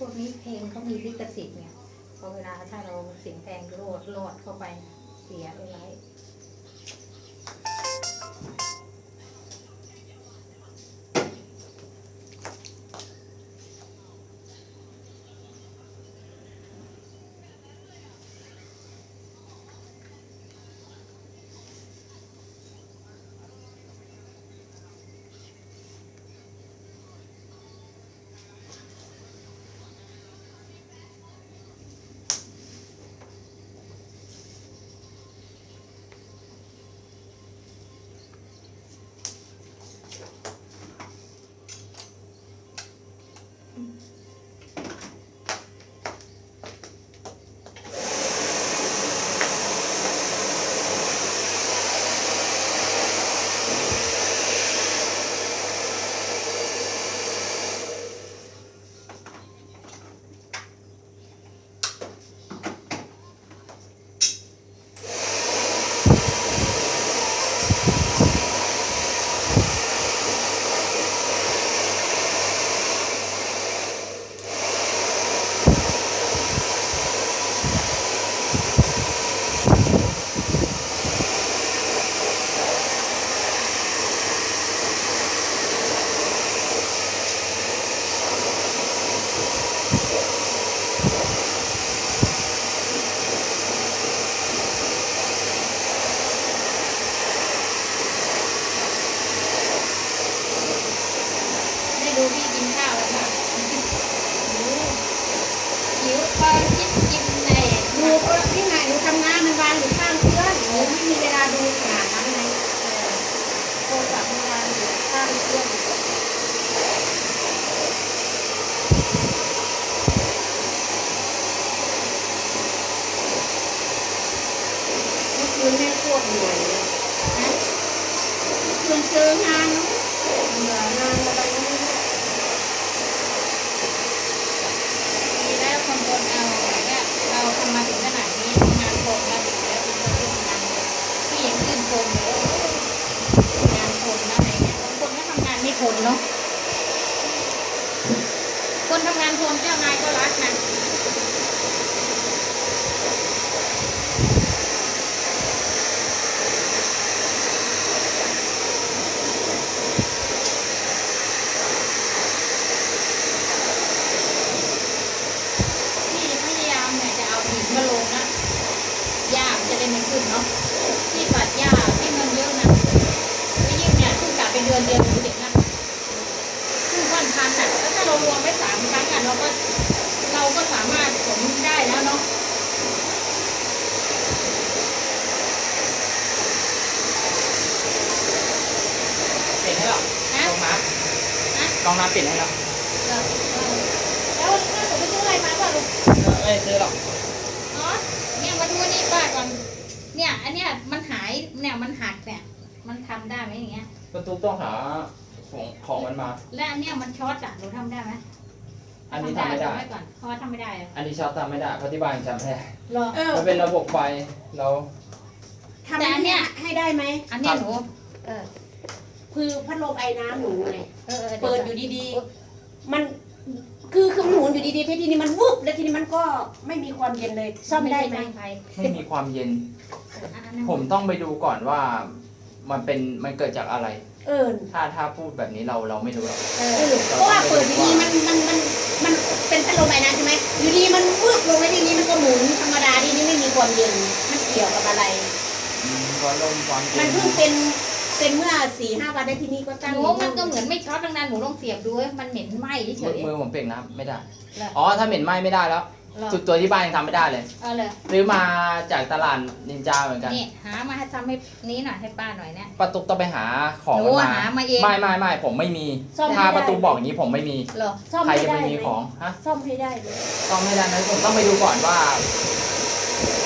พวกนี้เพลงเขามีลิขสิทธิ์เนี่ยพอเวลาถ้าเราเสียงแพงโลดโลดเข้าไปเสียไปไร กองน้ำเปลี่ยนให้แล้วเออเออแล้วถ้าผมไปซื้ออะไรมาป่ะลูกไม่ซื้อหรอกอ๋อเนี่ยมาดูอันนี่ป้าก่อน เนี่ย อันเนี้ยมันหายเนี่ยมันหักเนี่ย มันทำได้ไหมอย่างเงี้ย ประตูต้องหาของของมันมา และอันเนี้ยมันช็อตอะหนูทำได้ไหมอันนี้ทำไม่ได้ทำว้ก่อนเพราะว่าทำไม่ได้อะอันนี้ชอบทำไม่ได้เพราะที่บ้านจำไม่ได้รอ เออมันเป็นระบบไฟเราทำอันเนี้ย ให้ได้ไหมอันเนี้ยหนู เออ คือพัดลมไอ้น้ำหนูไงเออเปิดอยู่ดีๆ มันคือคือมันหมุนอยู่ดีๆทีนี้มันวุบแล้วทีนี้มันก็ไม่มีความเย็นเลยซ่อมได้ไหมไฟไม่มีความเย็นอันนั้นผมต้องไปดูก่อนว่า มันเป็นมันเกิดจากอะไร เออถ้าถ้าพูดแบบนี้เราเราไม่รู้หรอกเอเอออเพราะว่าเปิดอยู่ดีมันมันมันมันเป็นพัดลมไอ้น้ำใช่ไหมอยู่ดีมันวืบลงแล้วทีนี้มันก็หมุนธรรมดาทีนี้ไม่มีความเย็นมันเกี่ยวกับอะไรอืมความลมความเย็มันนเพิ่งเป็น เป็นเมื่อสี่ห้าวันได้ที่นี่ก็ตั้งหนูมันก็เหมือนไม่ช็อตดังนั้นหนูลองเสียบดูเว้ยมันเหม็นไหม้เฉมือย มือผมเปลี่ยนน้ำไม่ได้เหรออ๋อ ถ้าเหม็นไหม้ไม่ได้แล้วๆรอจุดตัวที่บ้านยังทำไม่ได้เลย เออเลยซื้อมาจากตลาดนินจาเหมือนกัน นี่หามาให้ทำให้นี้หน่อยให้ป้าหน่อยเนี่ยป้าตุ๊กต้องไปหาของหนูมันหามามาเอง ไม่ไม่ไม่ผมไม่มี ซ่อมถ้าให้ประตูได้บอกอย่างนี้ผมไม่มี เหรอซ่อมใครให้จะได้ไปมีไหมของ ฮะซ่อมให้ได้เลยต้องไม่ได้นะผมต้องไปดูก่อนว่า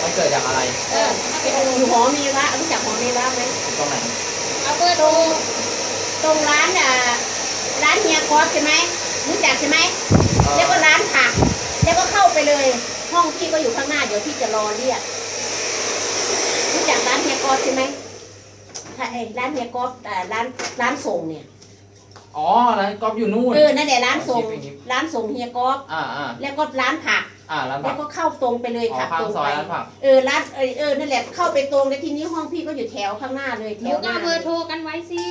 มันเกิดจากอะไร เออถ้าไปดู อยู่หอมีระรู้จักหอมีระไหมตรงไหน เอาเบอร์ตโทรรงตรงร้านอะร้านเฮียคอสใช่ไหมรู้จักใช่ไหมเอ่อแล้วก็ร้านผักแล้วก็เข้าไปเลย ห้องพี่ก็อยู่ข้างหน้าเดี๋ยวพี่จะรอเรียกรู้จักร้านเฮียกอสใช่ไหมถ้าไอ้ร้านเฮียกอสแต่ร้านร้านส่งเนี่ยอ๋อร้านก๊อฟอยู่นู่นเออนั่นแหละร้านส่งไปยิบร้านส่งเฮียก๊อฟอ่าอ่าแล้วก็ร้านผัก อ่าร้านแล้ผัวกก็เข้าตรงไปเลยอ๋อขับข้าตงรงซอไปยร้านผักเออร้านเออเออนั่นแหละเข้าไปตรงแล้วทีนี้ห้องพี่ก็อยู่แถวข้างหน้าเลยหแถนูวก็หน้าเอาเบอร์โทรกันไว้สิ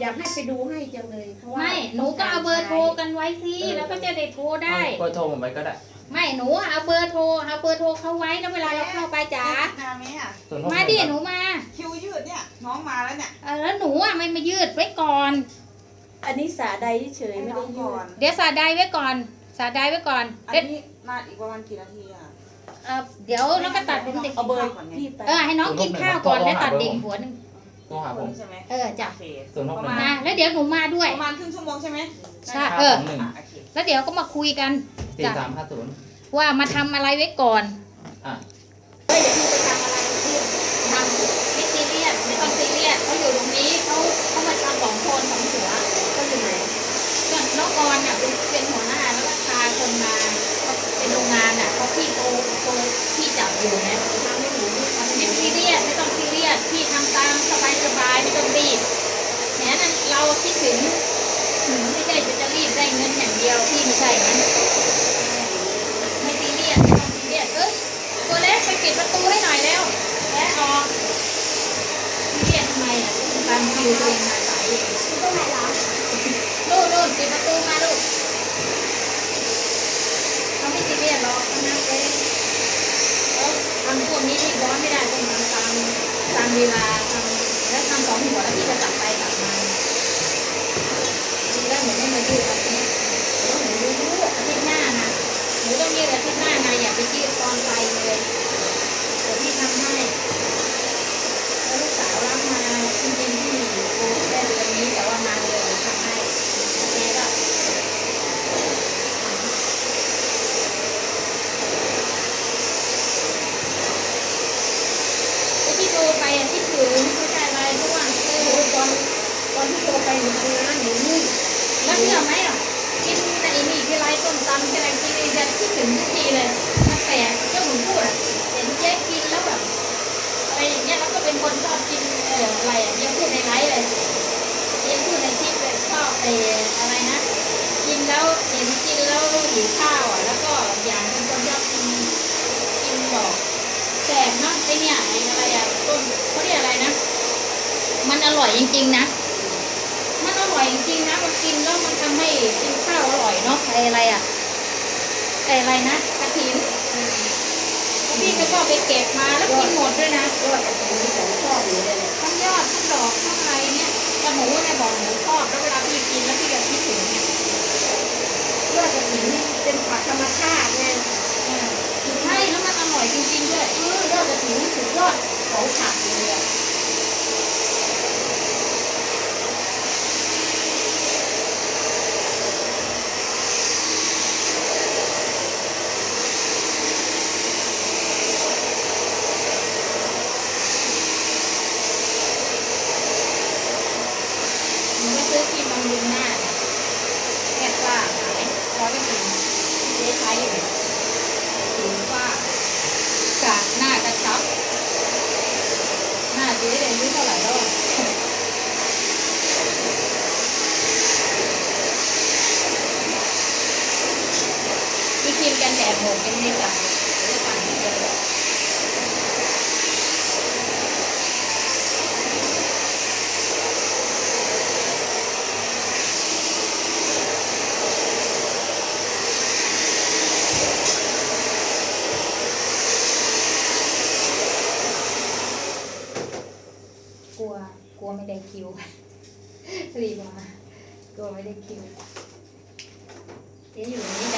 อยากให้ไปดูให้จังเลยเพราะว่าไม่หนูก็เอาเบอร์โทรกันไว้สิแล้วก็จะได้โทรได้ เอาเบอร์โทรผมไปก็ได้ไม่หนูเอาเบอร์โทรเอาเบอร์โทรเขาไว้แล้วเวลาเราเข้าไปจ๋ามาไหมอะส่วนพวกมาดิหนูมาคิวยืดเนี่ยน้องมาแล้วเนี่ยเออแล้วหนูอะไม่มายืดไว้ก่อน อันนี้สาใดเฉยให้ไม่น้ได้องยืก่อดน เดี๋ยวสาดใดไว้ก่อน สาดใดไว้ก่อนอันเดี๋ยวนี้ มาอีกประมาณกี่นาทีอะเอ่อเดี๋ยวแล้วก็ตัดผมเด็กเอาเบอร์พี่ไปเออให้น้องกินข้าวก่อนแล้วตัดเด็กหัวหนึงโทรหาผม ใช่ไหมเออจ้ะโอเคส่วนพวกประนั้มานณนะแล้วเดี๋ยวหนูมาด้วย ประมาณครึ่งชั่วโมงใช่ไหมใช่ค่าเออสองหนึ่งอะโอเคแล้วเดี๋ยวก็มาคุยกัน สี่สามห้าศูนย์ว่ามาทำอะไรไว้ก่อน อะ เราคิดถึงไม่ใช่จะรีบได้เงินอย่างเดียวพี่ไม่ใช่นะไม่ซีเรียสไม่ตีเรียสเออตัวเล็กไปปิดประตูให้หน่อยแล้ว และออกเรียสทำไมอะตามคิวตัวเองมาสายเองพี่ต้องไหนเหรอลูกลูกปิดประตูมาลูกเขาไม่ซีเรียสหรอกนั่งไปแล้วทำพวกนี้ที่ร้อนไม่ได้ต้องทำตามตามเวลาทำแล้วทำสองหัวแล้วพี่จะกลับไปกลับมาทีแรกหนูไม่มายืดอาทิตย์แล้วหนูรู้อาทิตย์หน้านะหนูต้องยืดอาทิตย์หน้านะอย่าไปยืดตอนไปเลยเดี๋ยวพี่ทำให้แล้วลูกสาวรับมาจริงๆที่โอ้ได้เดือนนี้แต่ว่ามาเลยทำให้โอเคป่ะ ไอ้ที่โทรไปอะที่ถือไม่ใช่อะไรเพราะว่าเอ โอ้ อย ตอนต อนที่โทรไปหนูนี่แล้วเชื่อไหมอะกินแต่อีนี่ที่ไรต้มตำที่ไรกินจะคิดถึงทุกทีเลยมันแปลกก็หนูพูดอะเห็นเจ๊กินแล้วแบบอะไรอย่างเงี้ยแล้วก็เป็นคนชอบกินเอออะไรอะยังพูดในไลฟ์เลยยังพูดในคลิปเลยชอบไอ้อะไรนะกินแล้วเห็นกินแล้วหิวข้าวอะแล้วก็อย่างเป็นคนชอบกินกินบอกแสบเนาะไอเนี่ยไออะไรอะต้นเขาเรียกอะไรนะมันอร่อยจริงๆนะ มันอร่อยจริงๆนะ มันกิน แล้วมันทำให้กินข้าวอร่อยเนาะไออะไรอะไออะไรนะกระถินพี่ก็ชอบไปเก็บมาแล้วกินหมดด้วยนะยอดกระถิ่นที่ผมชอบอยู่เลยเนี่ยทั้งยอดทั้งดอกทั้งอะไรเนี่ยแต่หนูเนี่ยบอกหนูชอบแล้วเวลาพี่กินแล้วพี่ก็คิดถึงเนี่ยยอดกระถิ่นนี่เป็นผักธรรมชาติไงเออใช่แล้วมันอร่อยจริงๆด้วยเออยอดกระถิ่นนี่สุดยอดของผักเลยอะ หนูก็ซื้อครีมบำรุงหน้าเนี่ยแค่ว่าขายร้อยเปอร์เซ็นต์เจ๊ใช้อยู่เนี่ยผิวว่ากาหน้ากระชับ หน้าเจ๊เลยอายุเท่าไหร่แล้วอะมีครีมกันแดดหมดยังไม่สั่งเลยเดี๋ยวจะสั่งให้เจอเลย กลัว กลัวไม่ได้ คิวรีบมากลัวไม่ได้คิวเจ๊อยู่นี่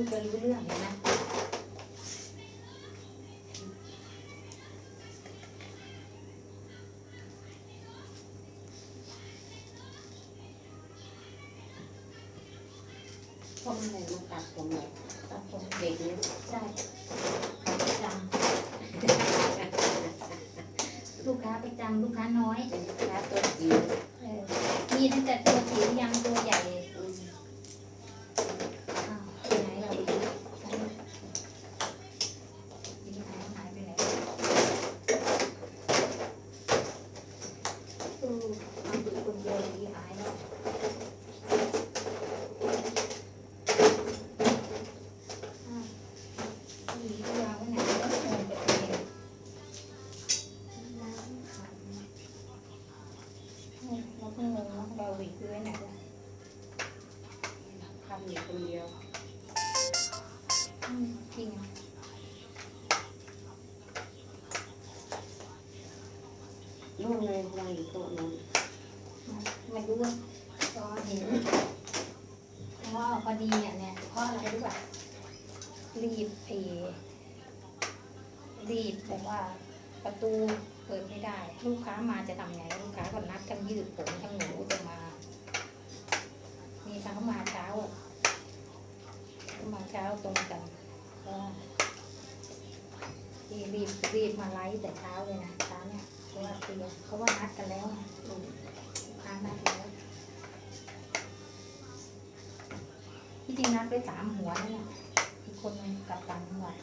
พูดไปรู้เรื่องเห็นไหมพ่อแม่มาตัดผมเลยตัดผมเด็กเนี่ยใช่ประจำลูกค้าประจำลูกค้าน้อยเป็นลูกค้าตัวจิ๋ว เออมีตั้งแต่ตัวจิ๋วยันตัวใหญ่ อืม อ้าวไปไหนเราดีดีหายหายไปไหนเออทำอยู่คนเดียวดีหายแล้วอ้าวดีก็วางไว้ไหนก็คงไปเองล้างขันเราเพิ่งงงว่าเราหวีคือไว้ไหนล่ะ ทำอยู่ คนเดียวอืมจริงอะนู่นเลยวางอยู่โต๊ะนู้นไม่รู้ว่าก็เห็นเพราะว่าพอดีเนี่ยเนี่ยเพราะอะไรรู้ป่ะรีบเอรีบแบบว่าประตูเปิดไม่ได้ ลูกค้ามาจะทำไงลูกค้าก็นัดกันยืดผมทั้งหนูจะมา มีครั้งมาเช้าอะ เช้าตรงกันก็รีบรีบรีบมาไลฟ์แต่เช้าเลยนะเช้าเนี่ยเพราะว่าเตรียมเขาว่านัดกันแล้วนะลูกค้านัดแล้วที่จริงนัดไปสามหัวเนี่ยอีกคนนึงกลับต่างจังหวัด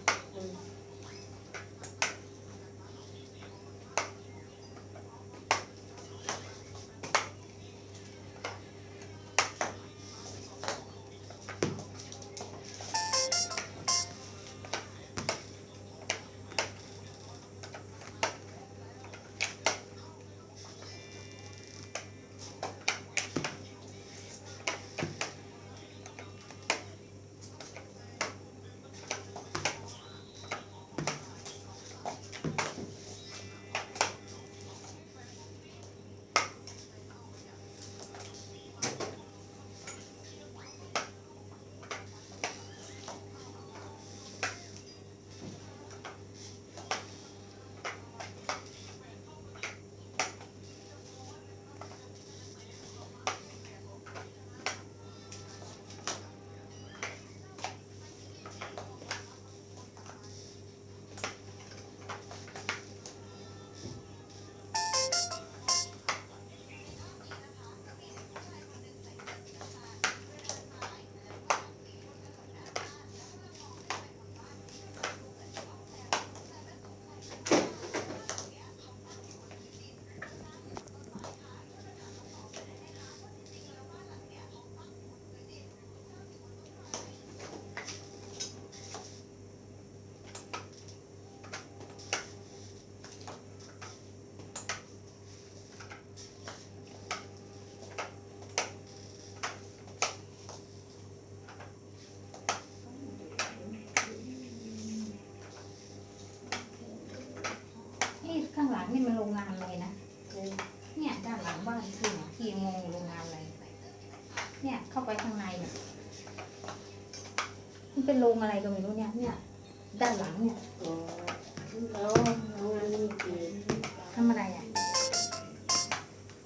เป็นโรงอะไรก็ไม่รู้เนี่ยเนี่ย ด้านหลังเนี่ยอ๋อแล้วโรงงานนี้กี่ทำอะไรอะ